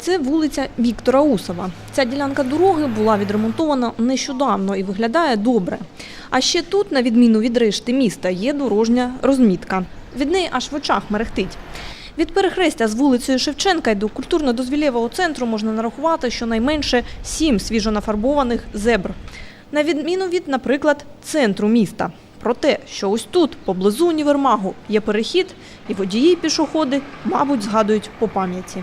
Це вулиця Віктора Усова. Ця ділянка дороги була відремонтована нещодавно і виглядає добре. А ще тут, на відміну від решти міста, є дорожня розмітка. Від неї аж в очах мерехтить. Від перехрестя з вулицею Шевченка й до культурно-дозвілєвого центру можна нарахувати щонайменше сім свіжонафарбованих зебр. На відміну від, наприклад, центру міста. Про те, що ось тут, поблизу універмагу, є перехід, і водії пішоходи, мабуть, згадують по пам'яті.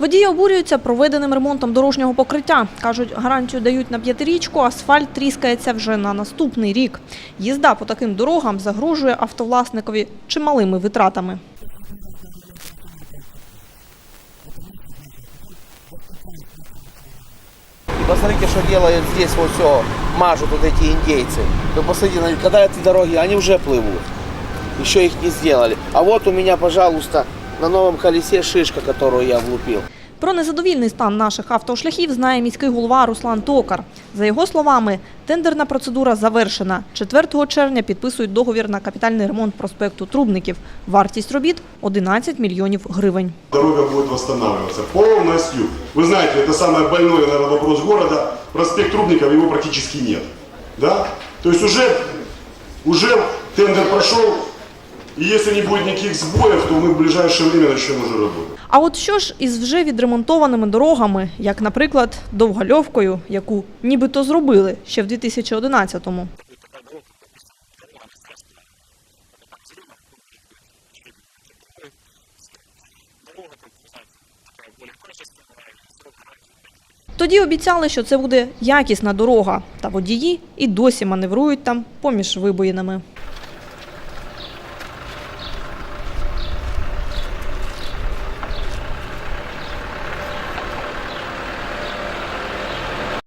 Водії обурюються проведеним ремонтом дорожнього покриття. Кажуть, гарантію дають на п'ятирічку, асфальт тріскається вже на наступний рік. Їзда по таким дорогам загрожує автовласникові чималими витратами. И посмотрите, что делают здесь вот все, мажут вот эти индейцы. Вы посмотрите, на- когда эти дороги, они уже плывут. Еще их не сделали. А вот у меня, пожалуйста, на новом колесе шишка, которую я влупил. Про незадовільний стан наших автошляхів знає міський голова Руслан Токар. За його словами, тендерна процедура завершена. 4 червня підписують договір на капітальний ремонт проспекту Трубників. Вартість робіт – 11 мільйонів гривень. Дорога будет восстанавливаться полностью. Вы знаете, это самый больной, наверное, вопрос города. Проспект Трубников, его практически нет. Да? То есть уже, уже тендер прошел, и если не будет никаких сбоев, то мы в ближайшее время начнем уже работу. А от що ж із вже відремонтованими дорогами, як, наприклад, Довгольовкою, яку нібито зробили ще в 2011-му? Тоді обіцяли, що це буде якісна дорога, та водії і досі маневрують там поміж вибоїнами.